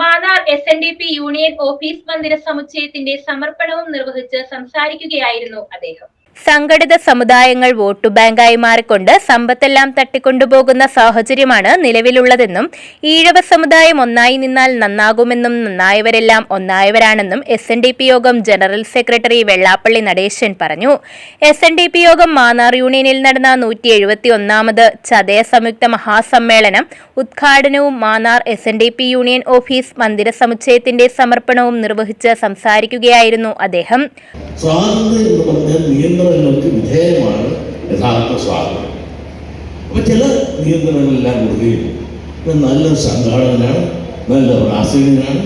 Mannar S N D P union office മന്ദിര സമുച്ചയത്തിന്റെ സമർപ്പണവും നിർവഹിച്ച് സംസാരിക്കുകയായിരുന്നു അദ്ദേഹം. സംഘടിത സമുദായങ്ങൾ വോട്ടു ബാങ്കായി മാറിക്കൊണ്ട് സമ്പത്തെല്ലാം തട്ടിക്കൊണ്ടുപോകുന്ന സാഹചര്യമാണ് നിലവിലുള്ളതെന്നും ഈഴവ സമുദായം ഒന്നായി നിന്നാൽ നന്നാകുമെന്നും നന്നായവരെല്ലാം ഒന്നായവരാണെന്നും എസ് എൻ ഡി പി യോഗം ജനറൽ സെക്രട്ടറി വെള്ളാപ്പള്ളി നടേശൻ പറഞ്ഞു. എസ് എൻ ഡി പി യോഗം മാന്നാർ യൂണിയനിൽ നടന്ന നൂറ്റി എഴുപത്തി ഒന്നാമത് ചതയ സംയുക്ത മഹാസമ്മേളനം ഉദ്ഘാടനവും Mannar S N D P union office മന്ദിര സമുച്ചയത്തിന്റെ സമർപ്പണവും നിർവഹിച്ച് സംസാരിക്കുകയായിരുന്നു അദ്ദേഹം. സ്വാതന്ത്ര്യം എന്ന് പറഞ്ഞാൽ നിയന്ത്രണങ്ങൾക്ക് വിധേയമാണ് യഥാർത്ഥ സ്വാതന്ത്ര്യം അപ്പൊ ചില നിയന്ത്രണങ്ങളെല്ലാം കൊടുക്കുകയും നല്ല സംഘാടകനാണ് നല്ല പ്രാസംഗികനാണ്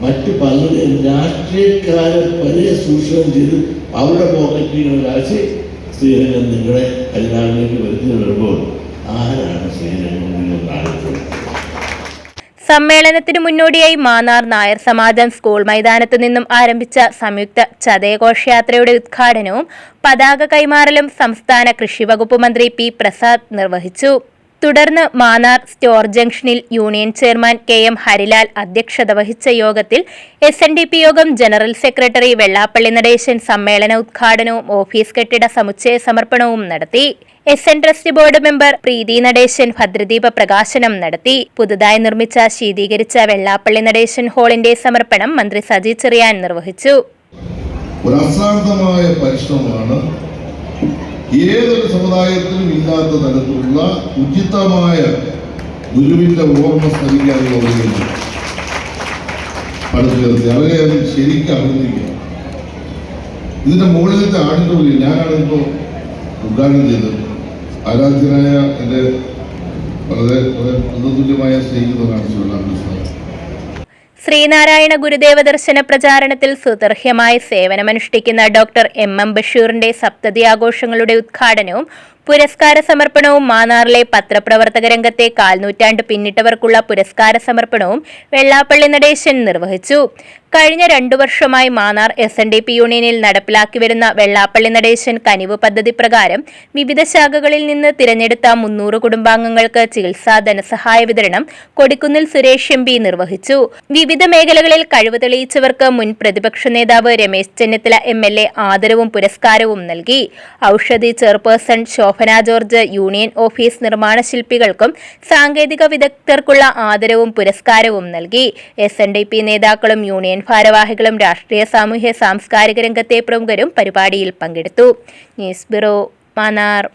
മറ്റ് പലരും രാഷ്ട്രീയക്കാരെ വലിയ സൂക്ഷ്മം ചെയ്ത് അവരുടെ പോക്കറ്റിൽ ഒരാഴ്ച സ്ത്രീരംഗം നിങ്ങളെ കല്യാണത്തിലേക്ക് വരുത്തി സമ്മേളനത്തിനു മുന്നോടിയായി മാന്നാർ നായർ സമാജം സ്കൂൾ മൈതാനത്തു നിന്നും ആരംഭിച്ച സംയുക്ത ചതയഘോഷയാത്രയുടെ ഉദ്ഘാടനവും പതാക കൈമാറലും സംസ്ഥാന കൃഷി വകുപ്പ് മന്ത്രി പി പ്രസാദ് നിർവഹിച്ചു. തുടർന്ന് മാന്നാർ സ്റ്റോർ ജംഗ്ഷനിൽ union chairman K M Harilal അധ്യക്ഷത വഹിച്ച യോഗത്തിൽ എസ് എൻ ഡി പി യോഗം ജനറൽ സെക്രട്ടറി വെള്ളാപ്പള്ളി നടേശൻ സമ്മേളന ഉദ്ഘാടനവും ഓഫീസ് കെട്ടിട സമുച്ചയ സമർപ്പണവും നടത്തി. S N trust board member Preethi Natesan ഭദ്രദീപ പ്രകാശനം നടത്തി. പുതുതായി നിർമ്മിച്ച ശീതീകരിച്ച വെള്ളാപ്പള്ളി നടേശൻ ഹാളിന്റെ സമർപ്പണം മന്ത്രി സജി ചെറിയാൻ നിർവഹിച്ചു. ഏതൊരു സമുദായത്തിലും ഇല്ലാത്ത തരത്തിലുള്ള ഉചിതമായ ഗുരുവിന്റെ ഓർമ്മ സ്മരിക്കാനുള്ള പടുത്തുയർത്തി അവരെ അത് ശരിക്കും അഭിനന്ദിക്കുക ഇതിന്റെ മുകളിലത്തെ ആടിന്റെ ഉള്ളിൽ ഞാനാണ് ഇപ്പോൾ ഉദ്ഘാടനം ചെയ്തത്. ആരാധ്യനായ എന്റെ വളരെ വളരെ ബന്ധതുല്യമായ സ്നേഹിത ശ്രീ കൃഷ്ണൻ ശ്രീനാരായണ ഗുരുദേവ ദർശന പ്രചാരണത്തിൽ സുദർഹ്യമായ സേവനമനുഷ്ഠിക്കുന്ന ഡോക്ടർ എം എം ബഷീറിന്റെ സപ്തതി ആഘോഷങ്ങളുടെ ഉദ്ഘാടനവും പുരസ്കാര സമർപ്പണവും മാന്നാറിലെ പത്രപ്രവർത്തക രംഗത്തെ കാൽനൂറ്റാണ്ട് പിന്നിട്ടവർക്കുള്ള പുരസ്കാര സമർപ്പണവും വെള്ളാപ്പള്ളി നടേശൻ നിർവഹിച്ചു. കഴിഞ്ഞ രണ്ടു വർഷമായി Mannar S N D P യൂണിയനിൽ നടപ്പിലാക്കി വരുന്ന വെള്ളാപ്പള്ളി നടേശൻ കനിവ് പദ്ധതി പ്രകാരം വിവിധ ശാഖകളിൽ നിന്ന് തിരഞ്ഞെടുത്ത മുന്നൂറ് കുടുംബാംഗങ്ങൾക്ക് ചികിത്സാ ധനസഹായ വിതരണം കൊടിക്കുന്നിൽ സുരേഷ് എം പി നിർവഹിച്ചു. വിവിധ മേഖലകളിൽ കഴിവ് തെളിയിച്ചവർക്ക് മുൻ പ്രതിപക്ഷ നേതാവ് Ramesh Chennithala M L A ആദരവും പുരസ്കാരവും നൽകി. Oushadhi chairperson Shobhana George union office നിർമ്മാണ ശില്പികൾക്കും സാങ്കേതിക വിദഗ്ധർക്കുള്ള ആദരവും പുരസ്കാരവും നൽകി. എസ് എൻ ഡി പി നേതാക്കളും യൂണിയൻ ഭാരവാഹികളും രാഷ്ട്രീയ സാമൂഹ്യ സാംസ്കാരിക രംഗത്തെ പ്രമുഖരും പരിപാടിയിൽ പങ്കെടുത്തു. News bureau Mannar.